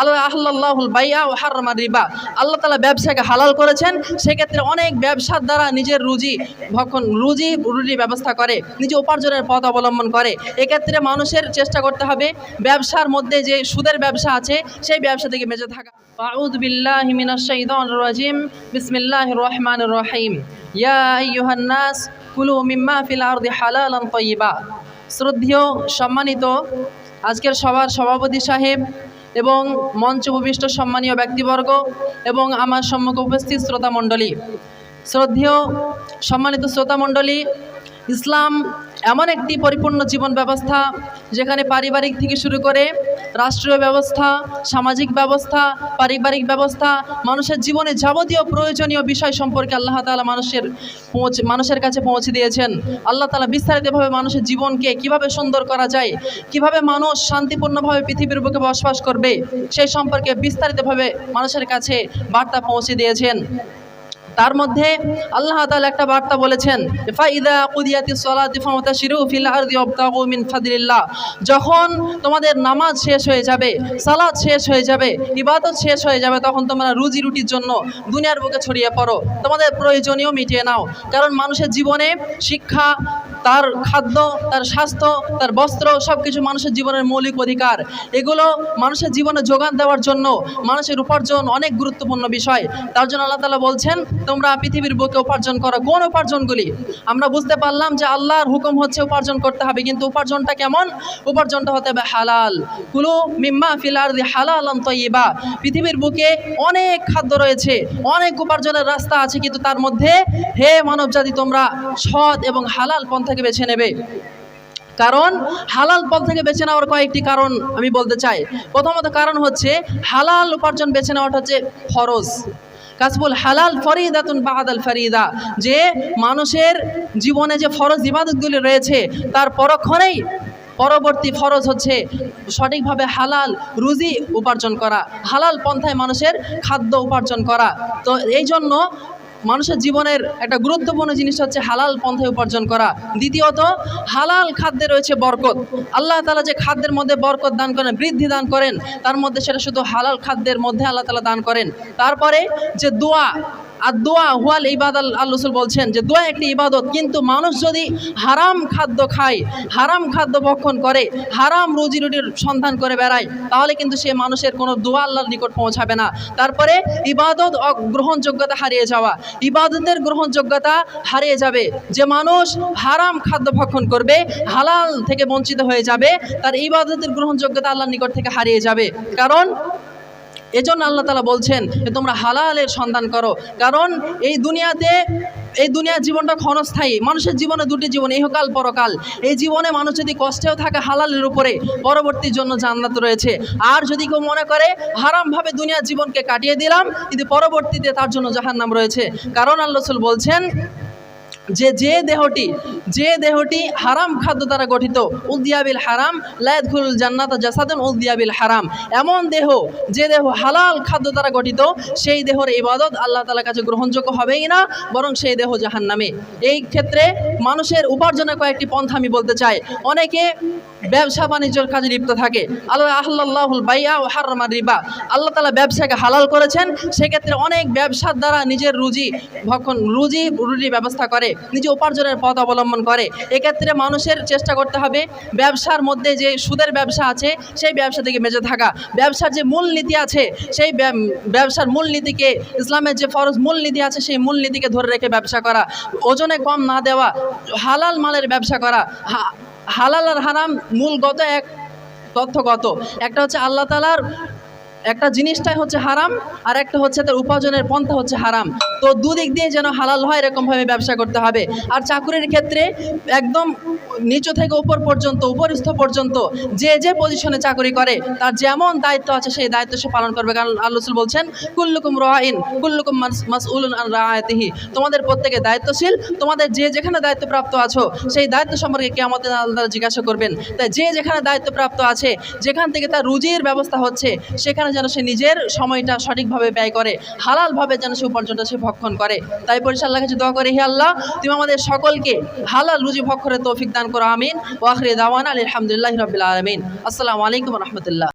আল্লাহ আল্লাহুল বাইয়া ও হারমা আল্লাহ তালা ব্যবসাকে হালাল করেছেন, সেক্ষেত্রে অনেক ব্যবসার দ্বারা নিজের রুজি, ভক্ষণ, রুজি রুটি ব্যবস্থা করে, নিজে উপার্জনের পথ অবলম্বন করে। এক্ষেত্রে মানুষের চেষ্টা করতে হবে, ব্যবসার মধ্যে যে সুদের ব্যবসা আছে, সেই ব্যবসা থেকে বেঁচে থাকা। আউদ বিল্লাহ রাজিম, বিসমিল্লাহির রহমানির রহিম। ইয়া আইয়ুহান নাস, কুলু মিম্মা ফিল আরদি হালালান তাইয়্যিবা শ্রদ্ধেয়, সম্মানিত, আজকের সবার সভাপতি সাহেব এবং মঞ্চ উপবিষ্ট সম্মানীয় ব্যক্তিবর্গ এবং আমার সম্মুখে উপস্থিত শ্রোতামণ্ডলী। শ্রদ্ধেয় সম্মানিত শ্রোতামণ্ডলী ইসলাম এমন একটি পরিপূর্ণ জীবন ব্যবস্থা যেখানে পারিবারিক থেকে শুরু করে রাষ্ট্রীয় ব্যবস্থা, সামাজিক ব্যবস্থা, পারিবারিক ব্যবস্থা, মানুষের জীবনে যাবতীয় প্রয়োজনীয় বিষয় সম্পর্কে আল্লাহ তালা মানুষের পৌঁছে, মানুষের কাছে পৌঁছে দিয়েছেন। আল্লাহ তালা বিস্তারিতভাবে মানুষের জীবনকে কীভাবে সুন্দর করা যায়, কীভাবে মানুষ শান্তিপূর্ণভাবে পৃথিবীর বুকে বসবাস করবে, সেই সম্পর্কে বিস্তারিতভাবে মানুষের কাছে বার্তা পৌঁছে দিয়েছেন। তার মধ্যে আল্লাহ তালা একটা বার্তা বলেছেন ফাইদা কুদিয়াতি যখন তোমাদের নামাজ শেষ হয়ে যাবে সালাদ শেষ হয়ে যাবে, ইবাদত শেষ হয়ে যাবে, তখন তোমরা রুজি রুটির জন্য দুনিয়ার বুকে ছড়িয়ে পড়ো। তোমাদের প্রয়োজনীয় মিটিয়ে নাও। কারণ মানুষের জীবনে শিক্ষা তার খাদ্য, তার স্বাস্থ্য, তার বস্ত্র সব কিছু মানুষের জীবনের মৌলিক অধিকার। এগুলো মানুষের জীবনে যোগান দেওয়ার জন্য মানুষের উপার্জন অনেক গুরুত্বপূর্ণ বিষয়। তার জন্য আল্লাহ তালা বলছেন, তোমরা পৃথিবীর বুকে উপার্জন করো। কোন উপার্জনগুলি? আমরা বুঝতে পারলাম যে আল্লাহর হুকুম হচ্ছে উপার্জন করতে হবে, কিন্তু উপার্জনটা কেমন? উপার্জনটা হতে হবে হালাল। কুলু মিম্মা ফিলার দি হালাল তৈবা পৃথিবীর বুকে অনেক খাদ্য রয়েছে, অনেক উপার্জনের রাস্তা আছে, কিন্তু তার মধ্যে হে মানব জাতি তোমরা সৎ এবং হালাল পন্থাকে বেছে নেবে। কারণ হালাল পথ থেকে বেছে নেওয়ার কয়েকটি কারণ আমি বলতে চাই। প্রথমত কারণ হচ্ছে, হালাল উপার্জন বেছে নেওয়াটা হচ্ছে ফরজ। কাসবুল হালাল ফরিদাতুন বাহাদাল ফরিদা। যে মানুষের জীবনে যে ফরজ ইবাদতগুলি রয়েছে, তার পরক্ষণেই পরবর্তী ফরজ হচ্ছে সঠিকভাবে হালাল রুজি উপার্জন করা, হালাল পন্থায় মানুষের খাদ্য উপার্জন করা। তো এই জন্য মানুষের জীবনের একটা গুরুত্বপূর্ণ জিনিস হচ্ছে হালাল পন্থায় উপার্জন করা। দ্বিতীয়ত, হালাল খাদ্যে রয়েছে বরকত। আল্লাহ তালা যে খাদ্যের মধ্যে বরকত দান করেন, বৃদ্ধি দান করেন, তার মধ্যে সেটা শুধু হালাল খাদ্যের মধ্যে আল্লাহ তালা দান করেন। তারপরে যে দোয়া আর দোয়া হুয়াল ইবাদ আল্লাহ রসুল বলছেন যে দোয়া একটি ইবাদত, কিন্তু মানুষ যদি হারাম খাদ্য খায়, হারাম খাদ্য ভক্ষণ করে, হারাম রুজি রুটির সন্ধান করে বেড়ায়, তাহলে কিন্তু সে মানুষের কোনো দোয়া আল্লাহর নিকট পৌঁছাবে না। তারপরে ইবাদত গ্রহণযোগ্যতা হারিয়ে যাওয়া, ইবাদতের গ্রহণযোগ্যতা হারিয়ে যাবে। যে মানুষ হারাম খাদ্য ভক্ষণ করবে, হালাল থেকে বঞ্চিত হয়ে যাবে, তার ইবাদতের গ্রহণযোগ্যতা আল্লাহর নিকট থেকে হারিয়ে যাবে। কারণ এজন্য আল্লাহ তালা বলছেন যে, তোমরা হালালের সন্ধান করো। কারণ এই দুনিয়াতে, এই দুনিয়ার জীবনটা ক্ষণস্থায়ী। মানুষের জীবনে দুটি জীবন, ইহকাল, পরকাল। এই জীবনে মানুষ যদি কষ্টেও থাকে হালালের উপরে, পরবর্তীর জন্য জান্নাত রয়েছে। আর যদি কেউ মনে করে, হারামভাবে দুনিয়ার জীবনকে কাটিয়ে দিলাম, কিন্তু পরবর্তীতে তার জন্য জাহান্নাম রয়েছে। কারণ আল্লাহ বলছেন যে যে দেহটি যে দেহটি হারাম খাদ্য দ্বারা গঠিত উদ্দিয়াবিল হারাম লায়দুল জান্নাত জাসাদুন উদ্দিয়াবিল হারাম। এমন দেহ, যে দেহ হালাল খাদ্য দ্বারা গঠিত, সেই দেহর ইবাদত আল্লাহ তালার কাছে গ্রহণযোগ্য হবেই না, বরং সেই দেহ জাহান নামে এই ক্ষেত্রে মানুষের উপার্জনের কয়েকটি পন্থা আমি বলতে চাই। অনেকে ব্যবসা বাণিজ্যের কাজে লিপ্ত থাকে। আল্লাহ আল্লাহুল বাইয়া ও হারমা রিবা। আল্লাহ তালা ব্যবসাকে হালাল করেছেন, সেক্ষেত্রে অনেক ব্যবসার দ্বারা নিজের রুজি, ভক্ষণ, রুজি রুজি ব্যবস্থা করে, নিজে উপার্জনের পথ অবলম্বন করে। এক্ষেত্রে মানুষের চেষ্টা করতে হবে, ব্যবসার মধ্যে যে সুদের ব্যবসা আছে, সেই ব্যবসা থেকে বেঁচে থাকা। ব্যবসার যে মূল নীতি আছে, সেই ব্যবসার মূল নীতিকে ইসলামের যে ফরজ মূল নীতি আছে, সেই মূল নীতিকে ধরে রেখে ব্যবসা করা। ওজনে কম না দেওয়া, হালাল মালের ব্যবসা করা হালাল আর হারাম মূলগত এক তথ্যগত। একটা হচ্ছে আল্লাহ তালার একটা জিনিসটাই হচ্ছে হারাম, আর একটা হচ্ছে তার উপার্জনের পন্থা হচ্ছে হারাম। তো দুদিক দিয়ে যেন হালাল হয়, এরকমভাবে ব্যবসা করতে হবে। আর চাকুরির ক্ষেত্রে একদম নিচু থেকে উপর পর্যন্ত, উপরস্থ পর্যন্ত যে যে পজিশনে চাকরি করে, তার যেমন দায়িত্ব আছে, সেই দায়িত্ব সে পালন করবে। কারণ আল্লাহ রসুল বলছেন, কুল্লুকুম রাইন, কুল্লুকুম মাসউলুন আন রায়াতিহি তোমাদের প্রত্যেকে দায়িত্বশীল, তোমাদের যে যেখানে দায়িত্বপ্রাপ্ত আছো, সেই দায়িত্ব সম্পর্কে কে আমাদের আল্লাহ জিজ্ঞাসা করবেন। তাই যে যেখানে দায়িত্বপ্রাপ্ত আছে, যেখান থেকে তার রুজির ব্যবস্থা হচ্ছে, সেখানে যেন সে নিজের সময়টা সঠিকভাবে ব্যয় করে, হালালভাবে যেন সে উপার্জনটা সে ভক্ষণ করে। তাই পরিষদ আল্লাহ কাছে দোয়া করে, হে আল্লাহ, তুমি আমাদের সকলকে হালাল রুজি ভক্ষণের তৌফিক দান করো, আমিন। ওয়াখরে দাওয়ান আলহামদুলিল্লাহ রবিল আলমিন। আসসালামু আলাইকুম রহমতুল্লাহ।